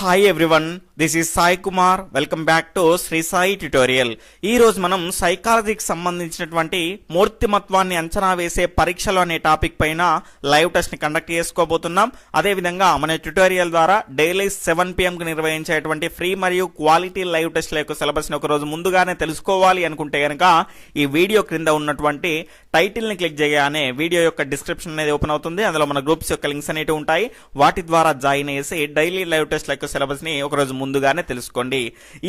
Hi everyone, this is Sai Kumar welcome back to Sri Sai tutorial ఈ రోజు మనం సైకాలజీకి సంబంధించినటువంటి మూర్తిమత్వాన్ని అంచనా వేసే పరీక్షలు అనే టాపిక్ పైన లైవ్ టెస్ట్ని కండక్ట్ చేసుకోబోతున్నాం. అదే విధంగా మన ట్యుటోరియల్ ద్వారా డైలీ సెవెన్ పిఎం కి నిర్వహించేటువంటి ఫ్రీ మరియు క్వాలిటీ లైవ్ టెస్ట్ల యొక్క సిలబస్ని ఒక రోజు ముందుగానే తెలుసుకోవాలి అనుకుంటే గనక ఈ వీడియో క్రింద ఉన్నటువంటి టైటిల్ని క్లిక్ చేయగానే వీడియో యొక్క డిస్క్రిప్షన్ అనేది ఓపెన్ అవుతుంది. అందులో మన గ్రూప్స్ యొక్క లింక్స్ అనేవి ఉంటాయి. వాటి ద్వారా జాయిన్ చేసి డైలీ లైవ్ టెస్ట్ యొక్క సిలబస్ని ఒక రోజు ముందుగానే తెలుసుకోండి.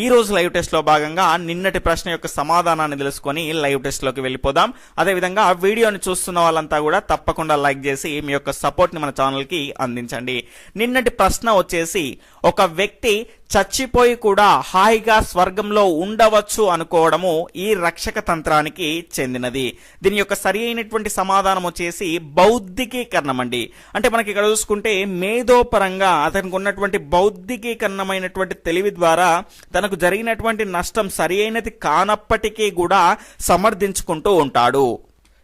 ఈ రోజు లైవ్ టెస్ట్లో భాగంగా నిన్నటి ప్రశ్న యొక్క సమాధానాన్ని తెలుసుకొని లైవ్ టెస్ట్లోకి వెళ్ళిపోదాం. అదే విధంగా వీడియోని చూస్తున్న వాళ్ళంతా కూడా తప్పకుండా లైక్ చేసి మీ యొక్క సపోర్ట్ని మన ఛానల్కి అందించండి. నిన్నటి ప్రశ్న వచ్చేసి ఒక వ్యక్తి చచ్చిపోయి కూడా హాయిగా స్వర్గంలో ఉండవచ్చు అనుకోవడము ఈ రక్షక తంత్రానికి చెందినది. దీని యొక్క సరి అయినటువంటి సమాధానం వచ్చేసి బౌద్ధికీకరణం అండి అంటే మనకి ఇక్కడ చూసుకుంటే మేధోపరంగా అతనికి ఉన్నటువంటి బౌద్ధికీకరణమైనటువంటి తెలివి ద్వారా తనకు జరిగినటువంటి నష్టం సరి అయినది కానప్పటికీ కూడా సమర్థించుకుంటూ ఉంటాడు.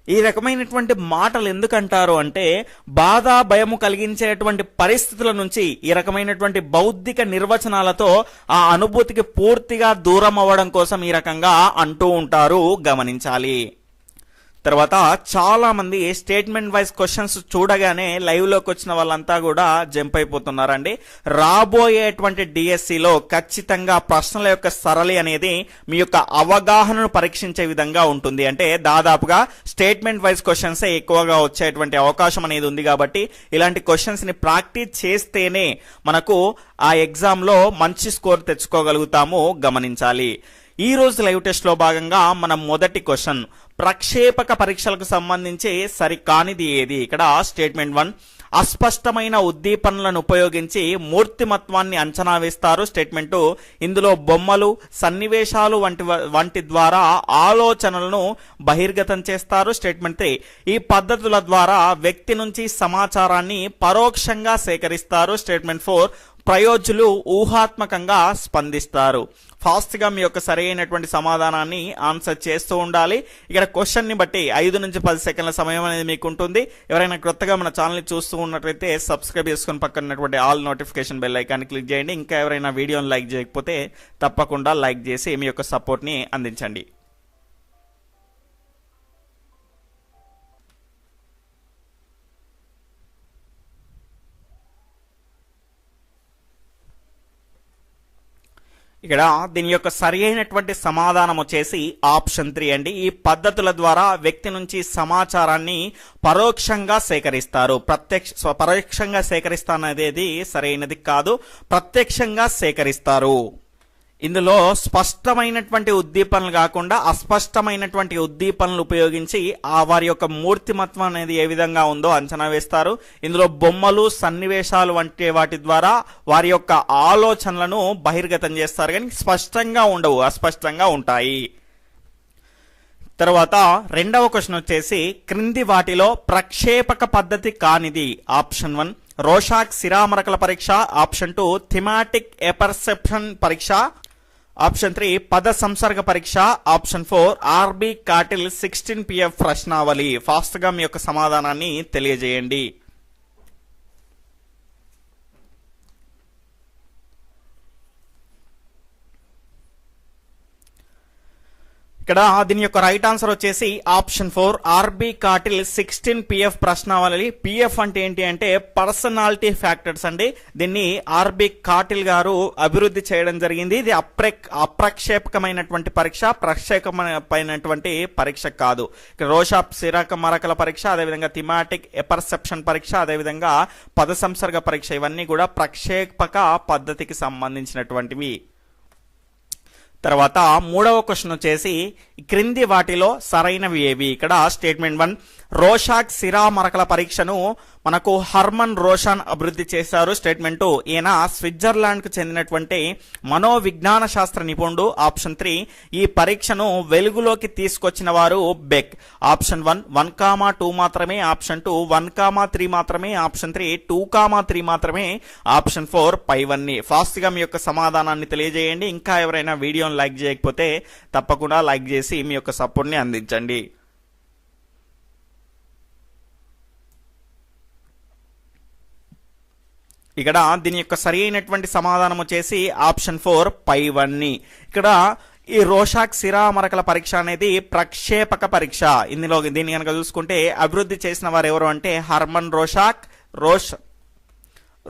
ఈ రకమైనటువంటి మాటలు ఎందుకంటారు అంటే బాధ భయము కలిగించేటువంటి పరిస్థితుల నుంచి ఈ రకమైనటువంటి బౌద్ధిక నిర్వచనాలతో ఆ అనుభూతికి పూర్తిగా దూరం అవ్వడం కోసం ఈ రకంగా అంటూ ఉంటారు. గమనించాలి. తర్వాత చాలా మంది స్టేట్మెంట్ వైజ్ క్వశ్చన్స్ చూడగానే లైవ్లోకి వచ్చిన వాళ్ళంతా కూడా జంప్ అయిపోతున్నారండి. రాబోయేటువంటి డిఎస్సిలో ఖచ్చితంగా ప్రశ్నల యొక్క సరళి అనేది మీ యొక్క అవగాహనను పరీక్షించే విధంగా ఉంటుంది. అంటే దాదాపుగా స్టేట్మెంట్ వైజ్ క్వశ్చన్స్ ఎక్కువగా వచ్చేటువంటి అవకాశం అనేది ఉంది కాబట్టి ఇలాంటి క్వశ్చన్స్ని ప్రాక్టీస్ చేస్తేనే మనకు ఆ ఎగ్జామ్లో మంచి స్కోర్ తెచ్చుకోగలుగుతాము గమనించాలి. ఈ రోజు లైవ్ టెస్ట్లో భాగంగా మన మొదటి క్వశ్చన్. ప్రక్షేపక పరీక్షలకు సంబంధించి సరికానిది ఏది? ఇక్కడ స్టేట్మెంట్ వన్. అస్పష్టమైన ఉద్దీపనలను ఉపయోగించి మూర్తిమత్వాన్ని అంచనా వేస్తారు. స్టేట్మెంట్ ఇందులో బొమ్మలు సన్నివేశాలు వంటి వంటి ద్వారా ఆలోచనలను బహిర్గతం చేస్తారు. Statement three. ఈ పద్ధతుల ద్వారా వ్యక్తి నుంచి సమాచారాన్ని పరోక్షంగా సేకరిస్తారు. Statement four. ప్రయోజులు ఊహాత్మకంగా స్పందిస్తారు. ఫాస్ట్గా మీ యొక్క సరైనటువంటి సమాధానాన్ని ఆన్సర్ చేస్తూ ఉండాలి. ఇక్కడ క్వశ్చన్ని బట్టి ఐదు నుంచి పది సెకండ్ల సమయం అనేది మీకు ఉంటుంది ఎవరైనా క్రొత్తగా మన ఛానల్ని చూస్తూ ఉన్నట్లయితే సబ్స్క్రైబ్ చేసుకుని పక్కన ఉన్నటువంటి all notification bell icon click చేయండి. ఇంకా ఎవరైనా వీడియోని లైక్ చేయకపోతే తప్పకుండా లైక్ చేసి మీ యొక్క సపోర్ట్ని అందించండి. ఇక్కడ దీని యొక్క సరి అయినటువంటి సమాధానం వచ్చేసి ఆప్షన్ త్రీ అండి. ఈ పద్ధతుల ద్వారా వ్యక్తి నుంచి సమాచారాన్ని పరోక్షంగా సేకరిస్తారు. ప్రత్యక్ష స్వ- పరోక్షంగా సేకరిస్తాననేది సరైనది కాదు. ప్రత్యక్షంగా సేకరిస్తారు. ఇందులో స్పష్టమైనటువంటి ఉద్దీపనలు కాకుండా అస్పష్టమైనటువంటి ఉద్దీపనలు ఉపయోగించి ఆ వారి యొక్క మూర్తిమత్వం అనేది ఏ విధంగా ఉందో అంచనా వేస్తారు. ఇందులో బొమ్మలు సన్నివేశాలు వంటి వాటి ద్వారా వారి యొక్క ఆలోచనలను బహిర్గతం చేస్తారు. కానీ స్పష్టంగా ఉండవు అస్పష్టంగా ఉంటాయి. తర్వాత రెండవ క్వశ్చన్ వచ్చేసి క్రింది వాటిలో ప్రక్షేపక పద్ధతి కానిది ఆప్షన్ వన్. రోషాక్ సిరామరకల పరీక్ష ఆప్షన్ టూ. థిమాటిక్ ఎపర్సెప్షన్ పరీక్ష ఆప్షన్ త్రీ పద సంసర్గ పరీక్ష. Option four RB Cattell sixteen PF ప్రశ్నావళి. ఫాస్ట్గా మీ యొక్క సమాధానాన్ని తెలియజేయండి. ఇక్కడ దీని యొక్క రైట్ ఆన్సర్ వచ్చేసి option four RB Cattell sixteen PF ప్రశ్నావళి. PF అంటే ఏంటి అంటే పర్సనాలిటీ ఫ్యాక్టర్స్ అండి. దీన్ని ఆర్బి కాటిల్ గారు అభివృద్ధి చేయడం జరిగింది. ఇది అప్రే అప్రక్షేపకమైనటువంటి పరీక్ష ప్రక్షేపమైనటువంటి పరీక్ష కాదు. ఇక్కడ రోషాప్ సిరాక మరకల పరీక్ష అదేవిధంగా థిమాటిక్ ఎపర్సెప్షన్ పరీక్ష అదేవిధంగా పద సంసర్గ పరీక్ష ఇవన్నీ కూడా ప్రక్షేపక పద్ధతికి సంబంధించినటువంటివి. తర్వాత మూడవ క్వశ్చన్ వచ్చేసి క్రింది వాటిలో సరైనవి ఏవి? ఇక్కడ స్టేట్మెంట్ వన్ రోషాక్ సిరా మరకల పరీక్షను మనకు హర్మన్ రోషన్ అభివృద్ధి చేశారు. స్టేట్మెంట్ ఈయన స్విట్జర్లాండ్కు చెందినటువంటి మనోవిజ్ఞాన శాస్త్ర నిపుణుడు ఆప్షన్ త్రీ. ఈ పరీక్షను వెలుగులోకి తీసుకొచ్చిన వారు Beck. Option one one comma two మాత్రమే. Option two one comma three మాత్రమే. Option three two comma three మాత్రమే. ఆప్షన్ ఫోర్ పైవన్నీ ఫాస్ట్గా మీ యొక్క సమాధానాన్ని తెలియజేయండి. ఇంకా ఎవరైనా వీడియోని లైక్ చేయకపోతే తప్పకుండా లైక్ చేసి మీ యొక్క సపోర్ట్ని అందించండి. ఇక్కడ దీని యొక్క సరి అయినటువంటి సమాధానం వచ్చేసి ఆప్షన్ ఫోర్ పైవన్నీ ఇక్కడ ఈ రోషాక్ సిరా మరకల పరీక్ష అనేది ప్రక్షేపక పరీక్ష. ఇందులో దీన్ని కనుక చూసుకుంటే అభివృద్ధి చేసిన వారు ఎవరు అంటే హర్మన్ రోషాక్ రోష్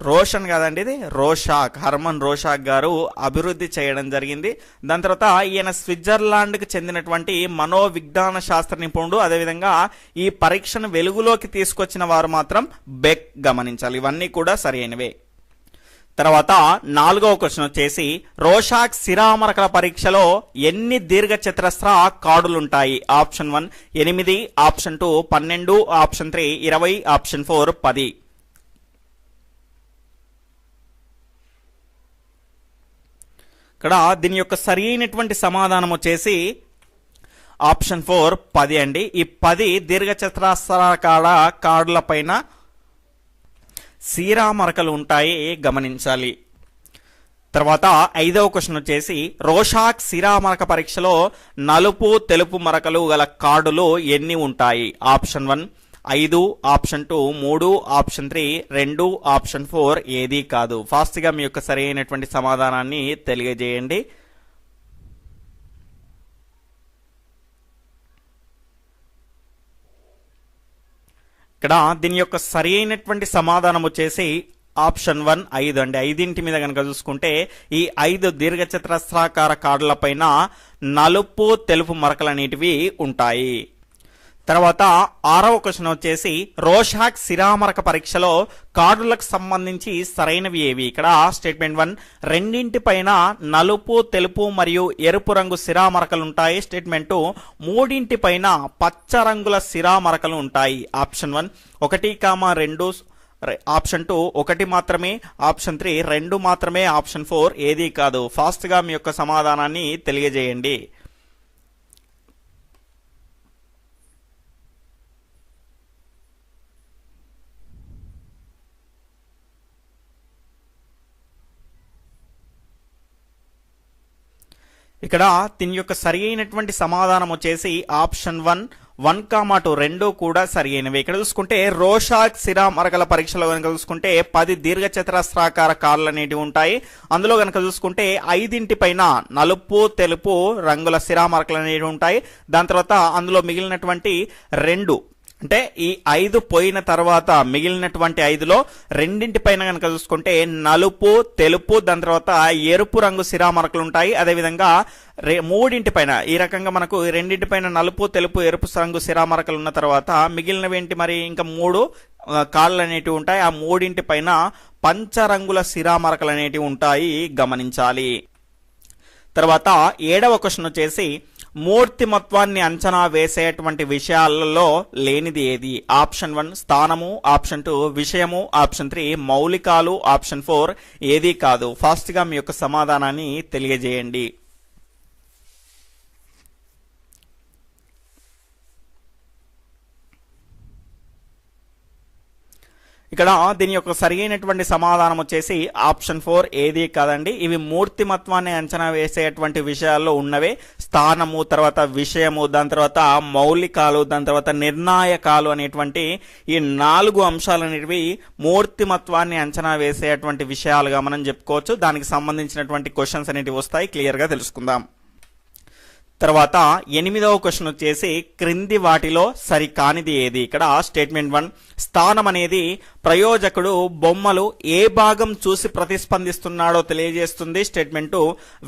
రోషన్ కదండి ఇది? రోషాక్ హర్మన్ రోషాక్ గారు అభివృద్ధి చేయడం జరిగింది. దాని తర్వాత ఈయన స్విట్జర్లాండ్కి చెందినటువంటి మనోవిజ్ఞాన శాస్త్ర నిపుణుడు. అదేవిధంగా ఈ పరీక్షను వెలుగులోకి తీసుకొచ్చిన వారు మాత్రం బెక్ గమనించాలి. ఇవన్నీ కూడా సరైనవే. తర్వాత నాలుగవ క్వశ్చన్ వచ్చేసి రోషాక్ సిరామరకల పరీక్షలో ఎన్ని దీర్ఘ చతురస్ర కార్డులుంటాయి? ఆప్షన్ వన్ ఎనిమిది ఆప్షన్ టూ పన్నెండు ఆప్షన్ త్రీ ఇరవై ఆప్షన్ ఫోర్ పది. ఇక్కడ దీని యొక్క సరి అయినటువంటి సమాధానం వచ్చేసి ఆప్షన్ ఫోర్ పది అండి. ఈ పది దీర్ఘచతురస్రాకార కార్డుల పైన సీరా మరకలు ఉంటాయి గమనించాలి. తర్వాత ఐదవ క్వశ్చన్ వచ్చేసి రోషాక్ సిరా మరక పరీక్షలో నలుపు తెలుపు మరకలు గల కార్డులు ఎన్ని ఉంటాయి? ఆప్షన్ వన్ ఐదు ఆప్షన్ టూ మూడు ఆప్షన్ త్రీ రెండు ఆప్షన్ ఫోర్ ఏదీ కాదు. ఫాస్ట్గా మీ యొక్క సరైనటువంటి సమాధానాన్ని తెలియజేయండి. ఇక్కడ దీని యొక్క సరి అయినటువంటి సమాధానం వచ్చేసి ఆప్షన్ వన్ ఐదు అండి. ఐదింటి మీద కనుక చూసుకుంటే ఈ ఐదు దీర్ఘచతురస్రాకార కార్డుల పైన నలుపు తెలుపు మరకలు అనేటివి ఉంటాయి. తర్వాత ఆరవ క్వశ్చన్ వచ్చేసి రోషాక్ సిరామరక పరీక్షలో కార్డులకు సంబంధించి సరైనవి ఏవి? ఇక్కడ స్టేట్మెంట్ వన్ రెండింటి పైన నలుపు తెలుపు మరియు ఎరుపు రంగు సిరామరకలు ఉంటాయి. స్టేట్మెంట్ టూ మూడింటి పైన పచ్చ రంగుల సిరామరకలు ఉంటాయి. ఆప్షన్ వన్ ఒకటి కామా రెండు ఆప్షన్ టూ ఒకటి మాత్రమే. ఆప్షన్ త్రీ రెండు మాత్రమే. ఆప్షన్ ఫోర్ ఏది కాదు. ఫాస్ట్గా మీ యొక్క సమాధానాన్ని తెలియజేయండి. ఇక్కడ దీని యొక్క సరి అయినటువంటి సమాధానం వచ్చేసి option one one comma two రెండు కూడా సరి అయినవి. ఇక్కడ చూసుకుంటే రోషాక్ సిరా మరకల పరీక్షలో కనుక చూసుకుంటే పది దీర్ఘ చతురస్రాకార కార్లు అనేటివి ఉంటాయి. అందులో కనుక చూసుకుంటే ఐదింటి పైన నలుపు తెలుపు రంగుల సిరా మరకలు అనేవి ఉంటాయి. దాని తర్వాత అందులో మిగిలినటువంటి రెండు అంటే ఈ ఐదు పోయిన తర్వాత మిగిలినటువంటి ఐదులో రెండింటి పైన కనుక చూసుకుంటే నలుపు తెలుపు దాని తర్వాత ఎరుపు రంగు సిరామరకలు ఉంటాయి. అదేవిధంగా రే మూడింటి పైన ఈ రకంగా మనకు రెండింటి పైన నలుపు తెలుపు ఎరుపు రంగు సిరామరకలు ఉన్న తర్వాత మిగిలినవి ఏంటి మరి? ఇంకా మూడు కాళ్ళు అనేటివి ఉంటాయి. ఆ మూడింటి పైన పంచరంగుల సిరామరకలు అనేటివి ఉంటాయి. గమనించాలి. తర్వాత ఏడవ క్వశ్చన్ వచ్చేసి మూర్తిమత్వాన్ని అంచనా వేసేటువంటి విషయాలలో లేనిది ఏది? ఆప్షన్ వన్ స్థానము ఆప్షన్ టూ విషయము ఆప్షన్ త్రీ మౌలికాలు ఆప్షన్ ఫోర్ ఏదీ కాదు. ఫాస్ట్గా మీ యొక్క సమాధానాన్ని తెలియజేయండి. ఇక్కడ దీని యొక్క సరైనటువంటి సమాధానం వచ్చేసి ఆప్షన్ ఫోర్ ఏది కాదండి. ఇవి మూర్తిమత్వాన్ని అంచనా వేసేటువంటి విషయాల్లో ఉన్నవే. స్థానము తర్వాత విషయము దాని తర్వాత మౌలికాలు దాని తర్వాత నిర్ణాయకాలు అనేటువంటి ఈ నాలుగు అంశాలు అనేటివి మూర్తిమత్వాన్ని అంచనా వేసేటువంటి విషయాలుగా మనం చెప్పుకోవచ్చు. దానికి సంబంధించినటువంటి క్వశ్చన్స్ అనేటివి వస్తాయి. క్లియర్గా తెలుసుకుందాం. తర్వాత ఎనిమిదవ క్వశ్చన్ వచ్చేసి క్రింది వాటిలో సరికానిది ఏది? ఇక్కడ స్టేట్మెంట్ వన్ స్థానం అనేది ప్రయోజకుడు బొమ్మలు ఏ భాగం చూసి ప్రతిస్పందిస్తున్నాడో తెలియజేస్తుంది. స్టేట్మెంట్ టూ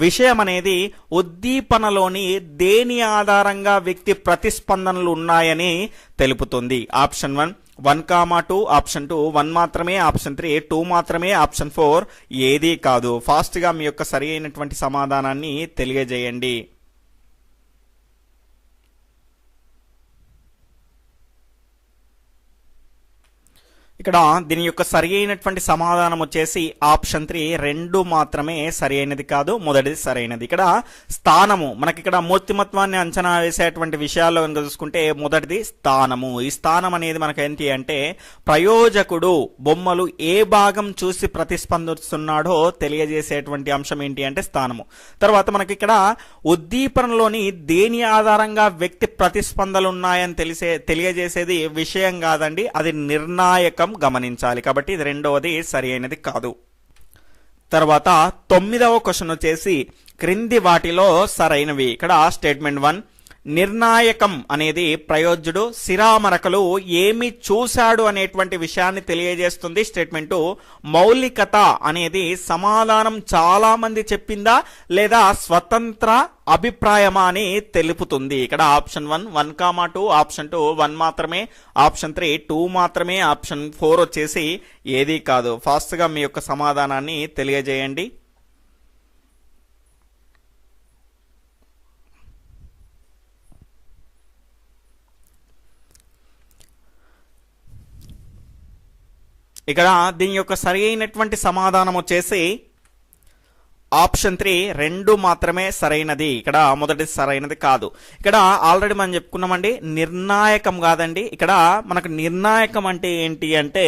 విషయం అనేది ఉద్దీపనలోని దేని ఆధారంగా వ్యక్తి ప్రతిస్పందనలు ఉన్నాయని తెలుపుతుంది. Option one one comma two option two one మాత్రమే ఆప్షన్ త్రీ టూ మాత్రమే ఆప్షన్ ఫోర్ ఏదీ కాదు. ఫాస్ట్గా మీ యొక్క సరి అయినటువంటి సమాధానాన్ని తెలియజేయండి. ఇక్కడ దీని యొక్క సరి అయినటువంటి సమాధానం వచ్చేసి ఆప్షన్ త్రీ రెండు మాత్రమే సరి అయినది కాదు మొదటిది సరైనది ఇక్కడ స్థానము మనకి ఇక్కడ మూర్తిమత్వాన్ని అంచనా వేసేటువంటి విషయాల్లో కనుక చూసుకుంటే మొదటిది స్థానము. ఈ స్థానం అనేది మనకు ఏంటి అంటే ప్రయోజకుడు బొమ్మలు ఏ భాగం చూసి ప్రతిస్పందిస్తున్నాడో తెలియజేసేటువంటి అంశం ఏంటి అంటే స్థానము. తర్వాత మనకి ఇక్కడ ఉద్దీపనలోని దేని ఆధారంగా వ్యక్తి ప్రతిస్పందలు ఉన్నాయని తెలిసే తెలియజేసేది విషయం కాదండి అది నిర్ణాయకం విషయం గమనించాలి. కాబట్టి ఇది రెండవది సరి అయినది కాదు. తర్వాత తొమ్మిదవ క్వశ్చన్ వచ్చేసి క్రింది వాటిలో సరైనవి. ఇక్కడ స్టేట్మెంట్ వన్ నిర్ణాయకం అనేది ప్రయోజ్యుడు శిరామరకలు ఏమి చూశాడు అనేటువంటి విషయాన్ని తెలియజేస్తుంది స్టేట్మెంటు. మౌలికత అనేది సమాధానం చాలా మంది చెప్పిందా లేదా స్వతంత్ర అభిప్రాయమా అని తెలుపుతుంది. ఇక్కడ option one one comma two option two one మాత్రమే ఆప్షన్ త్రీ టూ మాత్రమే ఆప్షన్ ఫోర్ వచ్చేసి ఏదీ కాదు. ఫాస్ట్గా మీ యొక్క సమాధానాన్ని తెలియజేయండి. ఇక్కడ దీని యొక్క సరి అయినటువంటి సమాధానం వచ్చేసి ఆప్షన్ త్రీ రెండు మాత్రమే సరైనది. ఇక్కడ మొదటి సరైనది కాదు. ఇక్కడ ఆల్రెడీ మనం చెప్పుకున్నామండి నిర్ణాయకం కాదండి. ఇక్కడ మనకు నిర్ణాయకం అంటే ఏంటి అంటే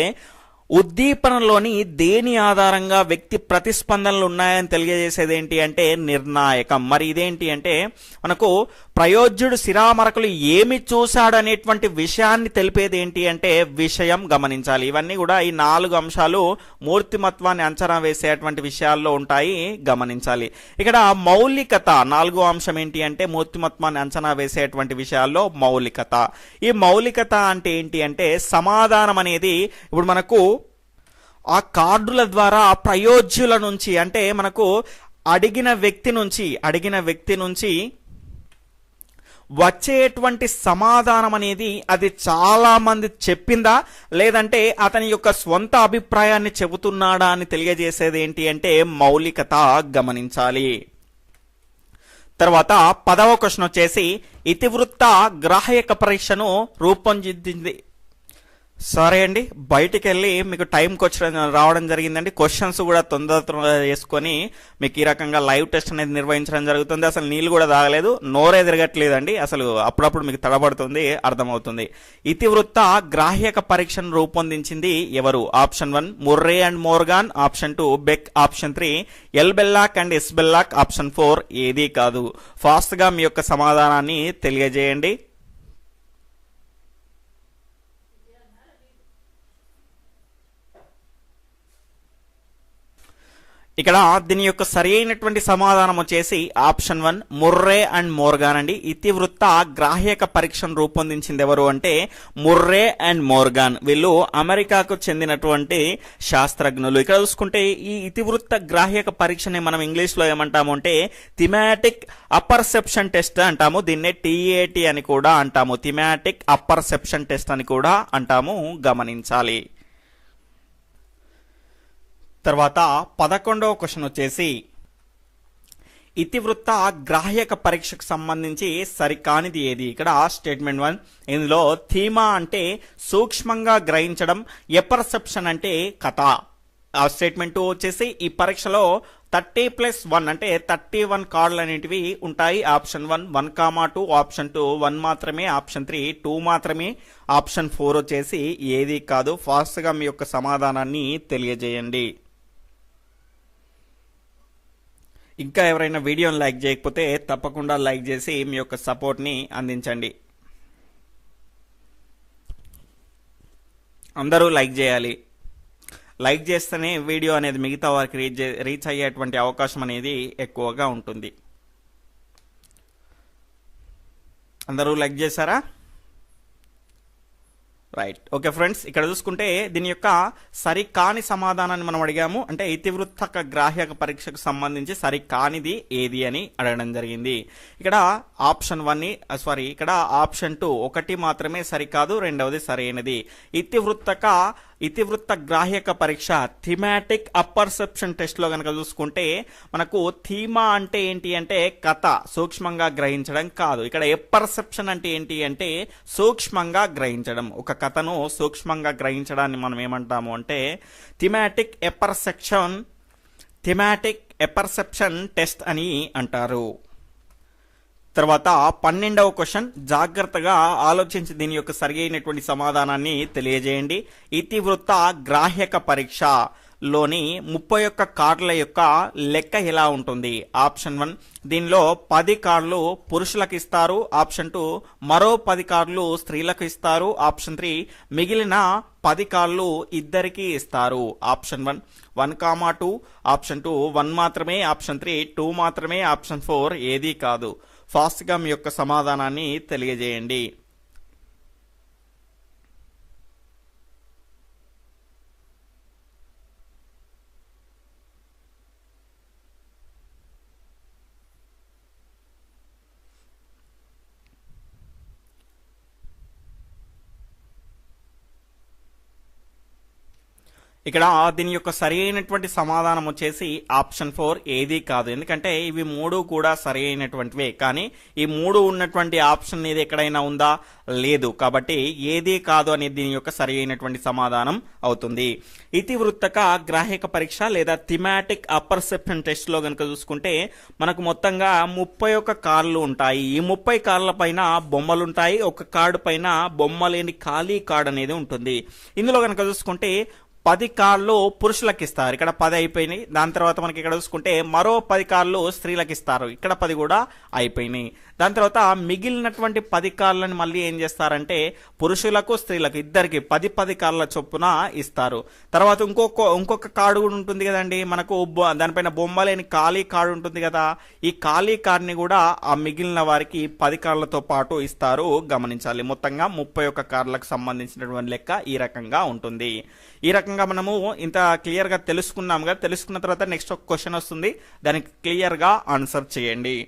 ఉద్దీపనలోని దేని ఆధారంగా వ్యక్తి ప్రతిస్పందనలు ఉన్నాయని తెలియజేసేది ఏంటి అంటే నిర్ణాయకం. మరి ఇదేంటి అంటే మనకు ప్రయోజ్యుడు శిరామరకులు ఏమి చూశాడు అనేటువంటి విషయాన్ని తెలిపేది ఏంటి అంటే విషయం గమనించాలి. ఇవన్నీ కూడా ఈ నాలుగు అంశాలు మూర్తిమత్వాన్ని అంచనా వేసేటువంటి విషయాల్లో ఉంటాయి. గమనించాలి. ఇక్కడ మౌలికత నాలుగో అంశం ఏంటి అంటే మూర్తిమత్వాన్ని అంచనా వేసేటువంటి విషయాల్లో మౌలికత. ఈ మౌలికత అంటే ఏంటి అంటే సమాధానం అనేది ఇప్పుడు మనకు ఆ కార్డుల ద్వారా ప్రయోజ్యుల నుంచి అంటే మనకు అడిగిన వ్యక్తి నుంచి అడిగిన వ్యక్తి నుంచి వచ్చేటువంటి సమాధానం అనేది అది చాలా మంది చెప్పిందా? లేదంటే అతని యొక్క స్వంత అభిప్రాయాన్ని చెబుతున్నాడా అని తెలియజేసేది ఏంటి అంటే మౌలికత గమనించాలి. తర్వాత పదవ క్వశ్చన్ వచ్చేసి ఇతివృత్త గ్రాహక పరీక్షను రూపొందించింది సరే అండి బయటికి వెళ్ళి మీకు టైంకి వచ్చి రావడం జరిగిందండి. క్వశ్చన్స్ కూడా తొందర తొందర చేసుకొని మీకు ఈ రకంగా లైవ్ టెస్ట్ అనేది నిర్వహించడం జరుగుతుంది. అసలు నీళ్ళు కూడా తాగలేదు నోరే తిరగట్లేదండి అసలు అప్పుడప్పుడు మీకు తడబడుతుంది అర్థమవుతుంది. ఇతివృత్త గ్రాహ్యక పరీక్షను రూపొందించింది ఎవరు? Option one Murray and Morgan option two Beck option three L Bellak and S Bellak option four ఏదీ కాదు. ఫాస్ట్గా మీ యొక్క సమాధానాన్ని తెలియజేయండి. ఇక్కడ దీని యొక్క సరి అయినటువంటి సమాధానం వచ్చేసి option one Murray and Morgan అండి. ఇతివృత్త గ్రాహ్యక పరీక్షను రూపొందించింది ఎవరు అంటే ముర్రే అండ్ మోర్గాన్. వీళ్ళు అమెరికాకు చెందినటువంటి శాస్త్రజ్ఞులు. ఇక్కడ చూసుకుంటే ఈ ఇతివృత్త గ్రాహ్యక పరీక్షని మనం ఇంగ్లీష్లో ఏమంటాము అంటే థిమాటిక్ అపర్సెప్షన్ టెస్ట్ అంటాము. దీన్నే టీఏటి అని కూడా అంటాము. థిమాటిక్ అపర్సెప్షన్ టెస్ట్ అని కూడా అంటాము. గమనించాలి. తర్వాత పదకొండవ క్వశ్చన్ వచ్చేసి ఇతివృత్త గ్రాహ్యక పరీక్షకు సంబంధించి సరికానిది ఏది? ఇక్కడ స్టేట్మెంట్ వన్ ఇందులో థీమా అంటే సూక్ష్మంగా గ్రహించడం ఎపర్సెప్షన్ అంటే కథ. ఆ స్టేట్మెంట్ టూ వచ్చేసి ఈ పరీక్షలో థర్టీ ప్లస్ వన్ అంటే థర్టీ వన్ కార్డులు అనేటివి ఉంటాయి. Option one one comma two. Option two one మాత్రమే. ఆప్షన్ త్రీ టూ మాత్రమే. ఆప్షన్ ఫోర్ వచ్చేసి ఏది కాదు. ఫాస్ట్గా మీ యొక్క సమాధానాన్ని తెలియజేయండి. ఇంకా ఎవరైనా వీడియోని లైక్ చేయకపోతే తప్పకుండా లైక్ చేసి మీ యొక్క సపోర్ట్ని అందించండి. అందరూ లైక్ చేయాలి. లైక్ చేస్తేనే వీడియో అనేది మిగతా వారికి రీచ్ రీచ్ అయ్యేటువంటి అవకాశం అనేది ఎక్కువగా ఉంటుంది. అందరూ లైక్ చేశారా? రైట్ ఓకే ఫ్రెండ్స్ ఇక్కడ చూసుకుంటే దీని యొక్క సరికాని సమాధానాన్ని మనం అడిగాము. అంటే ఇతివృత్తక గ్రాహ్యక పరీక్షకు సంబంధించి సరికానిది ఏది అని అడగడం జరిగింది. ఇక్కడ ఆప్షన్ వన్ సారీ ఇక్కడ ఆప్షన్ టూ ఒకటి మాత్రమే సరికాదు రెండవది సరైనది. ఇతివృత్తక ఇతివృత్త గ్రాహ్యక పరీక్ష థిమాటిక్ అపర్సెప్షన్ టెస్ట్లో కనుక చూసుకుంటే మనకు థీమా అంటే ఏంటి అంటే కథ సూక్ష్మంగా గ్రహించడం కాదు. ఇక్కడ ఎపర్సెప్షన్ అంటే ఏంటి అంటే సూక్ష్మంగా గ్రహించడం. ఒక కథను సూక్ష్మంగా గ్రహించడాన్ని మనం ఏమంటాము అంటే thematic apperception thematic apperception test అని అంటారు. తర్వాత పన్నెండవ క్వశ్చన్ జాగ్రత్తగా ఆలోచించి దీని యొక్క సరిగైనటువంటి సమాధానాన్ని తెలియజేయండి. ఇతివృత్త గ్రాహ్యక పరీక్ష లోని ముప్పై ఒక్క కార్డుల యొక్క లెక్క ఎలా ఉంటుంది? ఆప్షన్ వన్ దీనిలో పది కార్డులు పురుషులకు ఇస్తారు. ఆప్షన్ టూ మరో పది కార్డులు స్త్రీలకు ఇస్తారు. ఆప్షన్ త్రీ మిగిలిన పది కార్డులు ఇద్దరికి ఇస్తారు. Option one one comma two. Option two one మాత్రమే. ఆప్షన్ త్రీ టూ మాత్రమే. ఆప్షన్ ఫోర్ ఏదీ కాదు. ఫాస్ట్గా మీ యొక్క సమాధానాన్ని తెలియజేయండి. ఇక్కడ దీని యొక్క సరి అయినటువంటి సమాధానం వచ్చేసి ఆప్షన్ ఫోర్ ఏది కాదు. ఎందుకంటే ఇవి మూడు కూడా సరి అయినటువంటివే కానీ ఈ మూడు ఉన్నటువంటి ఆప్షన్ అనేది ఎక్కడైనా ఉందా? లేదు. కాబట్టి ఏది కాదు అనేది దీని యొక్క సరి అయినటువంటి సమాధానం అవుతుంది. ఇతివృత్తక గ్రాహిక పరీక్ష లేదా థిమాటిక్ అపర్సెప్షన్ టెస్ట్లో కనుక చూసుకుంటే మనకు మొత్తంగా ముప్పై ఒక్క కార్లు ఉంటాయి. ఈ ముప్పై కార్ల పైన బొమ్మలు ఉంటాయి. ఒక కార్డు పైన బొమ్మ లేని ఖాళీ కార్డు అనేది ఉంటుంది. ఇందులో కనుక చూసుకుంటే పది కార్లు పురుషులకు ఇస్తారు ఇక్కడ పది అయిపోయినాయి. దాని తర్వాత మనకి ఇక్కడ చూసుకుంటే మరో పది కార్లు స్త్రీలకు ఇస్తారు ఇక్కడ పది కూడా అయిపోయినాయి. దాని తర్వాత మిగిలినటువంటి పది కార్లను మళ్ళీ ఏం చేస్తారంటే పురుషులకు స్త్రీలకు ఇద్దరికి పది పది కార్ల చొప్పున ఇస్తారు. తర్వాత ఇంకొక ఇంకొక కార్డు కూడా ఉంటుంది కదండి. మనకు దానిపైన బొమ్మ లేని ఖాళీ కార్డు ఉంటుంది కదా. ఈ ఖాళీ కార్డ్ని కూడా ఆ మిగిలిన వారికి పది కార్లతో పాటు ఇస్తారు. గమనించాలి. మొత్తంగా ముప్పై ఒక్క కార్లకు సంబంధించినటువంటి లెక్క ఈ రకంగా ఉంటుంది. ఈ రకంగా మనము ఇంత క్లియర్గా తెలుసుకున్నాం కదా. తెలుసుకున్న తర్వాత నెక్స్ట్ ఒక క్వశ్చన్ వస్తుంది. దానికి క్లియర్గా ఆన్సర్ చేయండి.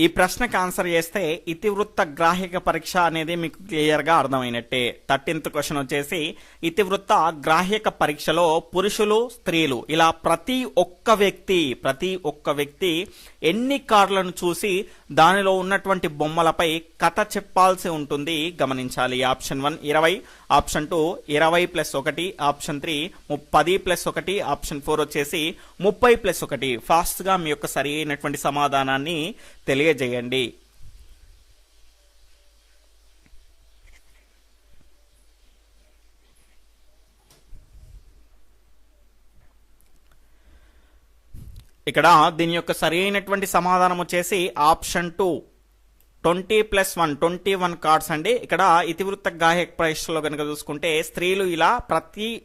ఈ ప్రశ్నకు ఆన్సర్ చేస్తే ఇతివృత్త గ్రాహిక పరీక్ష అనేది మీకు క్లియర్గా అర్థమైనట్టే. థర్టీన్త్ క్వశ్చన్ వచ్చేసి ఇతివృత్త గ్రాహిక పరీక్షలో పురుషులు స్త్రీలు ఇలా ప్రతి ఒక్క వ్యక్తి ప్రతి ఒక్క వ్యక్తి ఎన్ని కార్లను చూసి దానిలో ఉన్నటువంటి బొమ్మలపై కథ చెప్పాల్సి ఉంటుంది గమనించాలి. ఆప్షన్ వన్ ఇరవై. ఆప్షన్ టూ ఇరవై ప్లస్ ఒకటి ఆప్షన్ త్రీ పది ప్లస్ ఒకటి ఆప్షన్ ఫోర్ వచ్చేసి ముప్పై ప్లస్ ఒకటి. ఫాస్ట్గా మీ యొక్క సరి అయినటువంటి సమాధానాన్ని తెలియజేయండి. ఇక్కడ దీని యొక్క సరి అయినటువంటి సమాధానం వచ్చేసి option two. Twenty plus one twenty one cards అండి. ఇక్కడ ఇతివృత్త గాయక పరీక్షలో కనుక చూసుకుంటే స్త్రీలు ఇలా ప్రతి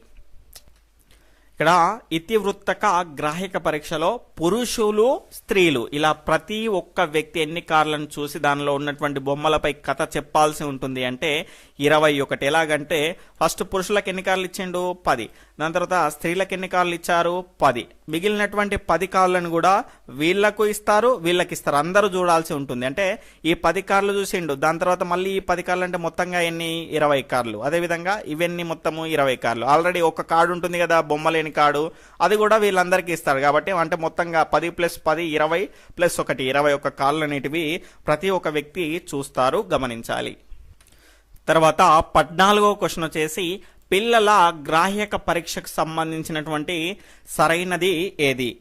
ఇక్కడ ఇతివృత్తక గ్రాహిక పరీక్షలో పురుషులు స్త్రీలు ఇలా ప్రతి ఒక్క వ్యక్తి ఎన్ని కార్లను చూసి దానిలో ఉన్నటువంటి బొమ్మలపై కథ చెప్పాల్సి ఉంటుంది అంటే ఇరవై ఒకటి. ఎలాగంటే ఫస్ట్ పురుషులకు ఎన్ని కార్లు ఇచ్చిండు? పది. దాని తర్వాత స్త్రీలకు ఎన్ని కార్లు ఇచ్చారు? పది. మిగిలినటువంటి పది కార్లను కూడా వీళ్ళకు ఇస్తారు వీళ్ళకి ఇస్తారు. అందరూ చూడాల్సి ఉంటుంది. అంటే ఈ పది కార్లు చూసిండు దాని తర్వాత మళ్ళీ ఈ పది కార్లు అంటే మొత్తంగా ఎన్ని? ఇరవై కార్లు అదేవిధంగా ఇవన్నీ మొత్తము? ఇరవై కార్లు ఆల్రెడీ ఒక కార్డు ఉంటుంది కదా బొమ్మ లేని కార్డు అది కూడా వీళ్ళందరికీ ఇస్తారు. కాబట్టి అంటే మొత్తంగా పది ప్లస్ పది ఇరవై ప్లస్ ఒకటి. ఇరవై ఒక కార్లు అనేటివి ప్రతి ఒక్క వ్యక్తి చూస్తారు గమనించాలి. తర్వాత పద్నాలుగో క్వశ్చన్ వచ్చేసి పిల్లల గ్రాహ్యక పరీక్షకు సంబంధించినటువంటి సరైనది ఏది?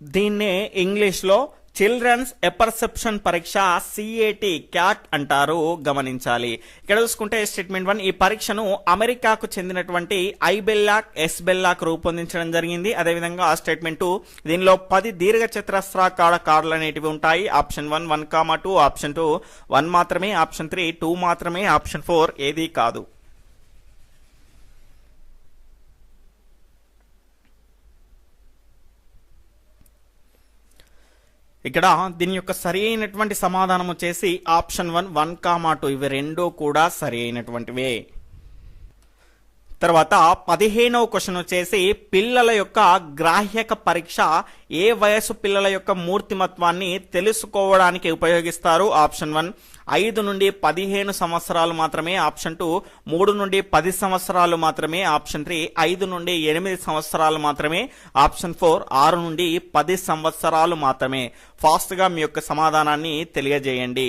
దీన్నే ఇంగ్లీష్లో చిల్డ్రన్స్ ఎపర్సెప్షన్ పరీక్ష సిఏటి క్యాట్ అంటారు గమనించాలి. ఇక్కడ చూసుకుంటే స్టేట్మెంట్ వన్ ఈ పరీక్షను అమెరికాకు చెందినటువంటి ఐబెల్లాక్ ఎస్ బెల్లాక్ రూపొందించడం జరిగింది. అదేవిధంగా స్టేట్మెంట్ టూ దీనిలో పది దీర్ఘ చతురస్రాకార కార్డులు అనేటివి ఉంటాయి. Option one one comma two option two one మాత్రమే ఆప్షన్ త్రీ టూ మాత్రమే ఆప్షన్ ఫోర్ ఏది కాదు. ఇక్కడ దీని యొక్క సరి అయినటువంటి సమాధానం వచ్చేసి option one one comma two. ఇవి రెండూ కూడా సరి అయినటువంటివే. తర్వాత పదిహేనవ క్వశ్చన్ వచ్చేసి పిల్లల యొక్క గ్రాహ్యక పరీక్ష ఏ వయసు పిల్లల యొక్క మూర్తిమత్వాన్ని తెలుసుకోవడానికి ఉపయోగిస్తారు? ఆప్షన్ వన్ ఐదు నుండి పదిహేను సంవత్సరాలు మాత్రమే. ఆప్షన్ టూ మూడు నుండి పది సంవత్సరాలు మాత్రమే. ఆప్షన్ త్రీ ఐదు నుండి ఎనిమిది సంవత్సరాలు మాత్రమే. ఆప్షన్ ఫోర్ ఆరు నుండి పది సంవత్సరాలు మాత్రమే. ఫాస్ట్గా మీ యొక్క సమాధానాన్ని తెలియజేయండి.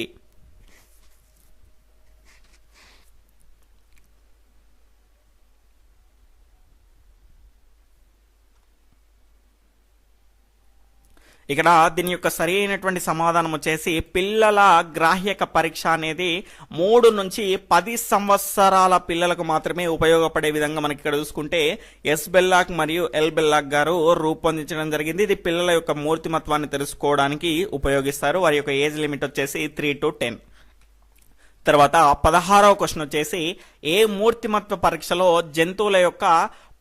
ఇక్కడ దీని యొక్క సరైనటువంటి సమాధానం వచ్చేసి పిల్లల గ్రాహ్యక పరీక్ష అనేది మూడు నుంచి పది సంవత్సరాల పిల్లలకు మాత్రమే ఉపయోగపడే విధంగా మనకి ఇక్కడ చూసుకుంటే ఎస్ బెల్లాక్ మరియు ఎల్ బెల్లాక్ గారు రూపొందించడం జరిగింది. ఇది పిల్లల యొక్క మూర్తిమత్వాన్ని తెలుసుకోవడానికి ఉపయోగిస్తారు. వారి యొక్క ఏజ్ లిమిట్ వచ్చేసి త్రీ టు టెన్. తర్వాత పదహారవ క్వశ్చన్ వచ్చేసి ఏ మూర్తిమత్వ పరీక్షలో జంతువుల యొక్క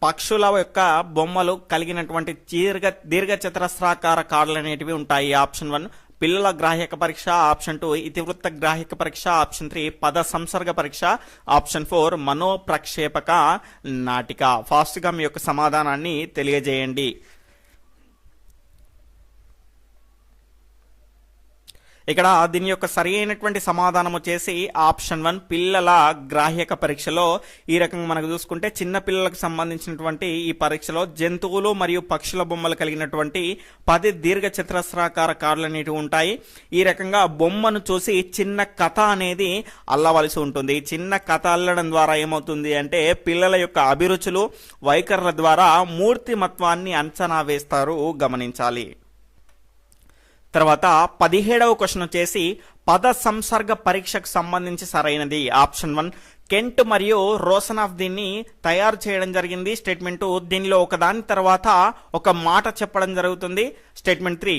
పక్షుల యొక్క బొమ్మలు కలిగినటువంటి దీర్ఘ దీర్ఘచతురస్రాకార కార్డులు అనేటివి ఉంటాయి. ఆప్షన్ వన్ పిల్లల గ్రాహ్యక పరీక్ష. ఆప్షన్ టూ ఇతివృత్త గ్రాహ్యక పరీక్ష. ఆప్షన్ త్రీ పద సంసర్గ పరీక్ష. ఆప్షన్ ఫోర్ మనోప్రక్షేపక నాటిక. ఫాస్ట్గా మీ యొక్క సమాధానాన్ని తెలియజేయండి. ఇక్కడ దీని యొక్క సరి అయినటువంటి సమాధానం వచ్చేసి ఆప్షన్ వన్ పిల్లల గ్రాహ్యక పరీక్షలో ఈ రకంగా మనకు చూసుకుంటే చిన్న పిల్లలకు సంబంధించినటువంటి ఈ పరీక్షలో జంతువులు మరియు పక్షుల బొమ్మలు కలిగినటువంటి పది దీర్ఘ చతురస్రాకార కార్డులు అనేటివి ఉంటాయి. ఈ రకంగా బొమ్మను చూసి చిన్న కథ అనేది అల్లవలసి ఉంటుంది. చిన్న కథ అల్లడం ద్వారా ఏమవుతుంది అంటే పిల్లల యొక్క అభిరుచులు వైఖరుల ద్వారా మూర్తిమత్వాన్ని అంచనా వేస్తారు. గమనించాలి. తర్వాత పదిహేడవ క్వశ్చన్ వచ్చేసి పద సంసర్గ పరీక్షకు సంబంధించి సరైనది. ఆప్షన్ వన్ కెంట్ మరియు రోషన్ ఆఫ్ దీన్ని తయారు చేయడం జరిగింది. స్టేట్మెంట్ దీనిలో ఒకదాని తర్వాత ఒక మాట చెప్పడం జరుగుతుంది. స్టేట్మెంట్ త్రీ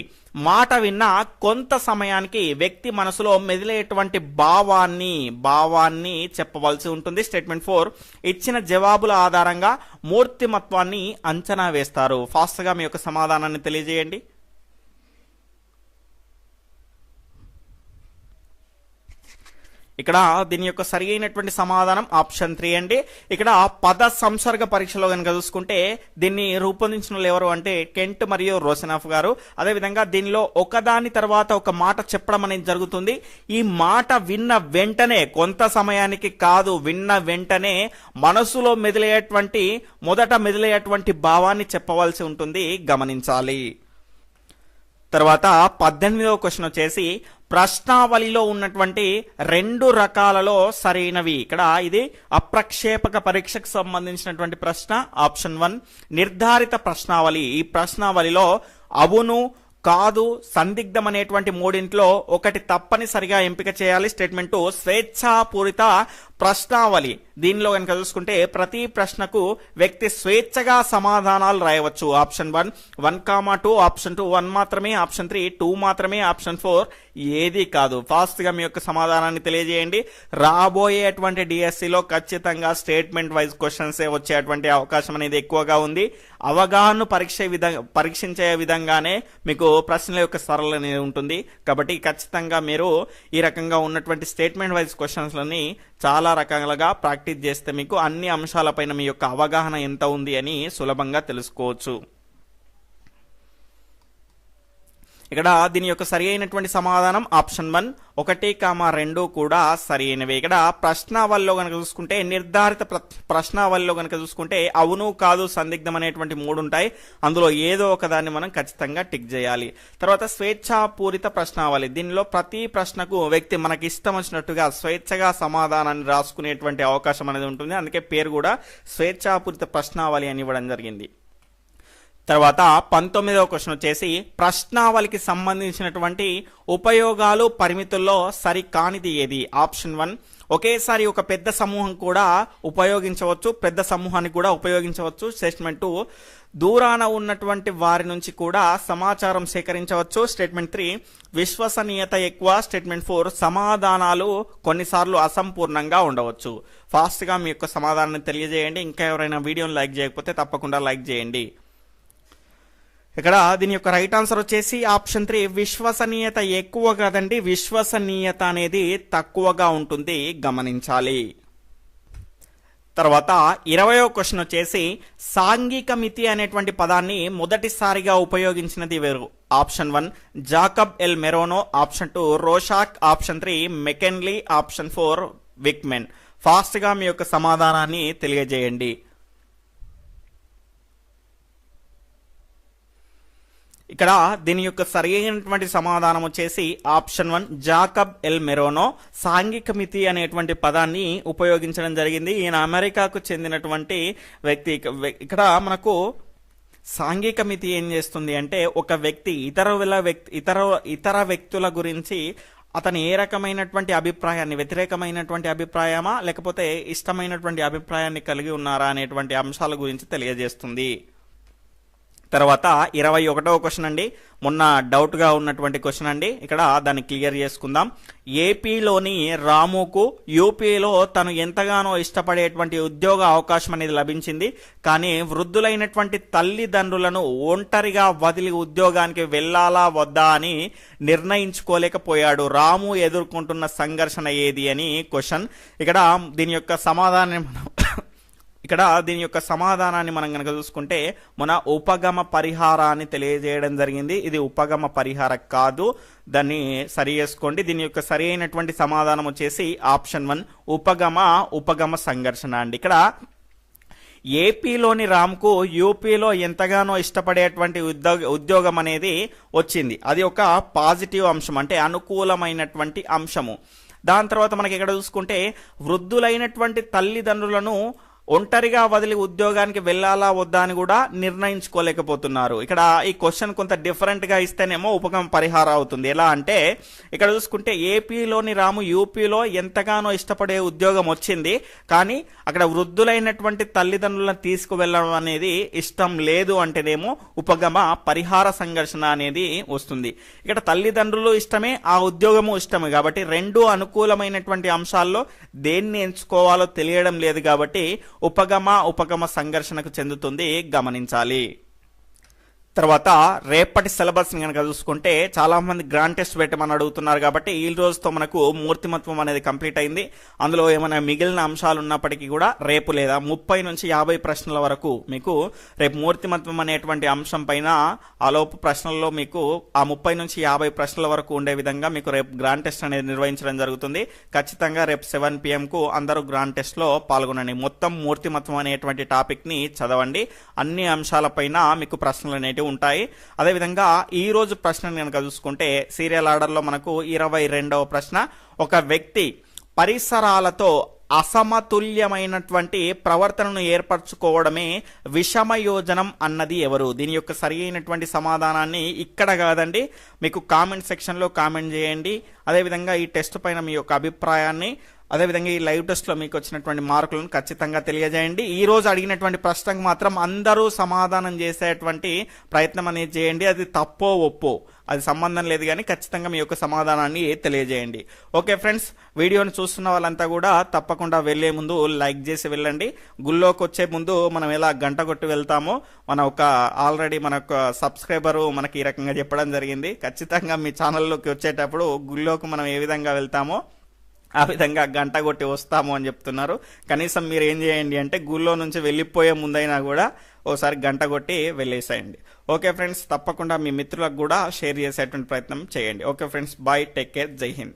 మాట విన్న కొంత సమయానికి వ్యక్తి మనసులో మెదిలేటువంటి భావాన్ని భావాన్ని చెప్పవలసి ఉంటుంది. స్టేట్మెంట్ ఫోర్ ఇచ్చిన జవాబుల ఆధారంగా మూర్తిమత్వాన్ని అంచనా వేస్తారు. ఫాస్ట్గా మీ యొక్క సమాధానాన్ని తెలియజేయండి. ఇక్కడ దీని యొక్క సరి అయినటువంటి సమాధానం ఆప్షన్ త్రీ అండి. ఇక్కడ పద సంసర్గ పరీక్షలో కనుక చూసుకుంటే దీన్ని రూపొందించిన వాళ్ళు ఎవరు అంటే కెంట్ మరియు రోసనాఫ్ గారు. అదేవిధంగా దీనిలో ఒకదాని తర్వాత ఒక మాట చెప్పడం అనేది జరుగుతుంది. ఈ మాట విన్న వెంటనే కొంత సమయానికి కాదు విన్న వెంటనే మనసులో మెదిలేటువంటి మొదట మెదిలేటువంటి భావాన్ని చెప్పవలసి ఉంటుంది. గమనించాలి. తర్వాత పద్దెనిమిదవ క్వశ్చన్ వచ్చేసి ప్రశ్నావళిలో ఉన్నటువంటి రెండు రకాలలో సరైనవి. ఇక్కడ ఇది అప్రక్షేపక పరీక్షకు సంబంధించినటువంటి ప్రశ్న ఆప్షన్ వన్ నిర్ధారిత ప్రశ్నావళి. ఈ ప్రశ్నావళిలో అవును కాదు సందిగ్ధం అనేటువంటి మూడింట్లో ఒకటి తప్పనిసరిగా ఎంపిక చేయాలి. స్టేట్మెంట్ స్వేచ్ఛాపూరిత ప్రశ్నావళి. దీనిలో కనుక చూసుకుంటే ప్రతి ప్రశ్నకు వ్యక్తి స్వేచ్ఛగా సమాధానాలు రాయవచ్చు. Option one one comma two option two one మాత్రమే ఆప్షన్ త్రీ టూ మాత్రమే ఆప్షన్ ఫోర్ ఏది కాదు. ఫాస్ట్గా మీ యొక్క సమాధానాన్ని తెలియజేయండి. రాబోయేటువంటి డిఎస్సిలో ఖచ్చితంగా స్టేట్మెంట్ వైజ్ క్వశ్చన్స్ వచ్చేటువంటి అవకాశం అనేది ఎక్కువగా ఉంది. అవగాహన పరీక్ష విధంగా పరీక్షించే విధంగానే మీకు ప్రశ్నల యొక్క సరళ అనేది ఉంటుంది. కాబట్టి ఖచ్చితంగా మీరు ఈ రకంగా ఉన్నటువంటి స్టేట్మెంట్ వైజ్ క్వశ్చన్స్లని చాలా రకాలుగా ప్రాక్టీస్ చేస్తే మీకు అన్ని అంశాలపైన మీ యొక్క అవగాహన ఎంత ఉంది అని సులభంగా తెలుసుకోవచ్చు. ఇక్కడ దీని యొక్క సరి అయినటువంటి సమాధానం ఆప్షన్ వన్. ఒకటి కామా రెండు కూడా సరి అయినవి. ఇక్కడ ప్రశ్నావళిలో కనుక చూసుకుంటే నిర్ధారిత ప్ర- ప్రశ్నావళిలో కనుక చూసుకుంటే అవును కాదు సందిగ్ధం అనేటువంటి మూడు ఉంటాయి. అందులో ఏదో ఒక దాన్ని మనం ఖచ్చితంగా టిక్ చేయాలి. తర్వాత స్వేచ్ఛాపూరిత ప్రశ్నావళి. దీనిలో ప్రతి ప్రశ్నకు వ్యక్తి మనకి ఇష్టం వచ్చినట్టుగా స్వేచ్ఛగా సమాధానాన్ని రాసుకునేటువంటి అవకాశం అనేది ఉంటుంది. అందుకే పేరు కూడా స్వేచ్ఛాపూరిత ప్రశ్నావళి అని ఇవ్వడం జరిగింది. తర్వాత పంతొమ్మిదవ క్వశ్చన్ వచ్చేసి ప్రశ్నావళికి సంబంధించినటువంటి ఉపయోగాలు పరిమితుల్లో సరికానిది ఏది? ఆప్షన్ వన్ ఒకేసారి ఒక పెద్ద సమూహం కూడా ఉపయోగించవచ్చు పెద్ద సమూహాన్ని కూడా ఉపయోగించవచ్చు. స్టేట్మెంట్ టూ దూరాన ఉన్నటువంటి వారి నుంచి కూడా సమాచారం సేకరించవచ్చు. స్టేట్మెంట్ త్రీ విశ్వసనీయత ఎక్కువ. స్టేట్మెంట్ ఫోర్ సమాధానాలు కొన్నిసార్లు అసంపూర్ణంగా ఉండవచ్చు. ఫాస్ట్గా మీ యొక్క సమాధానాన్ని తెలియజేయండి. ఇంకా ఎవరైనా వీడియోని లైక్ చేయకపోతే తప్పకుండా లైక్ చేయండి. ఇక్కడ దీని యొక్క రైట్ ఆన్సర్ వచ్చేసి ఆప్షన్ త్రీ విశ్వసనీయత ఎక్కువ కదండి. విశ్వసనీయత అనేది తక్కువగా ఉంటుంది. గమనించాలి. తర్వాత ఇరవయో క్వశ్చన్ వచ్చేసి సాంఘిక మితి అనేటువంటి పదాన్ని మొదటిసారిగా ఉపయోగించినది వేరు. Option one Jacob L Moreno. Option two Rorschach. Option three McKinley. Option four Wickman. ఫాస్ట్గా మీ యొక్క సమాధానాన్ని తెలియజేయండి. ఇక్కడ దీని యొక్క సరి అయినటువంటి సమాధానం వచ్చేసి option one Jacob L Moreno. సాంఘిక మితి అనేటువంటి పదాన్ని ఉపయోగించడం జరిగింది. ఈయన అమెరికాకు చెందినటువంటి వ్యక్తి. ఇక్కడ మనకు సాంఘిక మితి ఏం చేస్తుంది అంటే ఒక వ్యక్తి ఇతర వ్యక్తి ఇతర ఇతర వ్యక్తుల గురించి అతని ఏ రకమైనటువంటి అభిప్రాయాన్ని వ్యతిరేకమైనటువంటి అభిప్రాయమా లేకపోతే ఇష్టమైనటువంటి అభిప్రాయాన్ని కలిగి ఉన్నారా అనేటువంటి అంశాల గురించి తెలియజేస్తుంది. తర్వాత ఇరవై ఒకటవ క్వశ్చన్ అండి. మొన్న డౌట్గా ఉన్నటువంటి క్వశ్చన్ అండి. ఇక్కడ దాన్ని క్లియర్ చేసుకుందాం. ఏపీలోని రాముకు యూపీలో తను ఎంతగానో ఇష్టపడేటువంటి ఉద్యోగ అవకాశం అనేది లభించింది. కానీ వృద్ధులైనటువంటి తల్లిదండ్రులను ఒంటరిగా వదిలి ఉద్యోగానికి వెళ్ళాలా వద్దా అని నిర్ణయించుకోలేకపోయాడు. రాము ఎదుర్కొంటున్న సంఘర్షణ ఏది అని క్వశ్చన్ ఇక్కడ దీని యొక్క సమాధానం మనం ఇక్కడ దీని యొక్క సమాధానాన్ని మనం కనుక చూసుకుంటే మన ఉపగమ పరిహారాన్ని తెలియజేయడం జరిగింది. ఇది ఉపగమ పరిహార కాదు. దాన్ని సరి చేసుకోండి. దీని యొక్క సరి అయినటువంటి సమాధానం వచ్చేసి ఆప్షన్ వన్ ఉపగమ ఉపగమ సంఘర్షణ అండి. ఇక్కడ ఏపీలోని రామ్కు యూపీలో ఎంతగానో ఇష్టపడేటువంటి ఉద్యోగ ఉద్యోగం అనేది వచ్చింది. అది ఒక పాజిటివ్ అంశం అంటే అనుకూలమైనటువంటి అంశము. దాని తర్వాత మనకి ఇక్కడ చూసుకుంటే వృద్ధులైనటువంటి తల్లిదండ్రులను ఒంటరిగా వదిలి ఉద్యోగానికి వెళ్ళాలా వద్దా అని కూడా నిర్ణయించుకోలేకపోతున్నారు. ఇక్కడ ఈ క్వశ్చన్ కొంత డిఫరెంట్గా ఇస్తేనేమో ఉపగమ పరిహారం అవుతుంది. ఎలా అంటే ఇక్కడ చూసుకుంటే ఏపీలోని రాము యూపీలో ఎంతగానో ఇష్టపడే ఉద్యోగం వచ్చింది. కానీ అక్కడ వృద్ధులైనటువంటి తల్లిదండ్రులను తీసుకువెళ్ళడం అనేది ఇష్టం లేదు అంటేనేమో ఉపగమ పరిహార సంఘర్షణ అనేది వస్తుంది. ఇక్కడ తల్లిదండ్రులు ఇష్టమే ఆ ఉద్యోగము ఇష్టమే. కాబట్టి రెండు అనుకూలమైనటువంటి అంశాల్లో దేన్ని ఎంచుకోవాలో తెలియడం లేదు కాబట్టి ఉపగమ ఉపగమ సంఘర్షణకు చెందుతుంది. గమనించాలి. తర్వాత రేపటి సిలబస్ని కనుక చూసుకుంటే చాలామంది గ్రాండ్ టెస్ట్ పెట్టమని అడుగుతున్నారు కాబట్టి ఈ రోజుతో మనకు మూర్తిమత్వం అనేది కంప్లీట్ అయింది. అందులో ఏమైనా మిగిలిన అంశాలు ఉన్నప్పటికీ కూడా రేపు లేదా ముప్పై నుంచి యాభై ప్రశ్నల వరకు మీకు రేపు మూర్తిమత్వం అనేటువంటి అంశం పైన ఆలోపు ప్రశ్నల్లో మీకు ఆ ముప్పై నుంచి యాభై ప్రశ్నల వరకు ఉండే విధంగా మీకు రేపు గ్రాండ్ టెస్ట్ అనేది నిర్వహించడం జరుగుతుంది. ఖచ్చితంగా రేపు సెవెన్ పిఎంకు అందరూ గ్రాండ్ టెస్ట్లో పాల్గొనండి. మొత్తం మూర్తిమత్వం అనేటువంటి టాపిక్ని చదవండి. అన్ని అంశాలపైన మీకు ప్రశ్నలు అనేటివి ఉంటాయి. అదేవిధంగా ఈరోజు రోజు ప్రశ్న కనుక చూసుకుంటే సీరియల్ ఆర్డర్లో మనకు ఇరవై రెండవ ప్రశ్న. ఒక వ్యక్తి పరిసరాలతో అసమతుల్యమైనటువంటి ప్రవర్తనను ఏర్పరచుకోవడమే విషమయోజనం అన్నది ఎవరు? దీని యొక్క సరి అయినటువంటి సమాధానాన్ని ఇక్కడ కాదండి. మీకు కామెంట్ సెక్షన్లో కామెంట్ చేయండి. అదేవిధంగా ఈ టెస్ట్ పైన మీ యొక్క అభిప్రాయాన్ని అదేవిధంగా ఈ లైవ్ టెస్ట్లో మీకు వచ్చినటువంటి మార్కులను ఖచ్చితంగా తెలియజేయండి. ఈ రోజు అడిగినటువంటి ప్రశ్నకు మాత్రం అందరూ సమాధానం చేసేటువంటి ప్రయత్నం అనేది చేయండి. అది తప్పో ఒప్పో అది సంబంధం లేదు కానీ ఖచ్చితంగా మీ యొక్క సమాధానాన్ని తెలియజేయండి. ఓకే ఫ్రెండ్స్ వీడియోని చూస్తున్న వాళ్ళంతా కూడా తప్పకుండా వెళ్ళే ముందు లైక్ చేసి వెళ్ళండి. గుళ్ళోకి వచ్చే ముందు మనం ఎలా గంట కొట్టి వెళ్తామో మన ఒక ఆల్రెడీ మన ఒక సబ్స్క్రైబరు మనకి ఈ రకంగా చెప్పడం జరిగింది. ఖచ్చితంగా మీ ఛానల్లోకి వచ్చేటప్పుడు గుళ్ళోకి మనం ఏ విధంగా వెళ్తామో ఆ విధంగా గంట కొట్టి వస్తాము అని చెప్తున్నారు. కనీసం మీరు ఏం చేయండి అంటే గుళ్ళో నుంచి వెళ్ళిపోయే ముందైనా కూడా ఓసారి గంట కొట్టి వెళ్ళేసేయండి. ఓకే ఫ్రెండ్స్ తప్పకుండా మీ మిత్రులకు కూడా షేర్ చేసేటువంటి ప్రయత్నం చేయండి. Okay friends bye take care Jai Hind.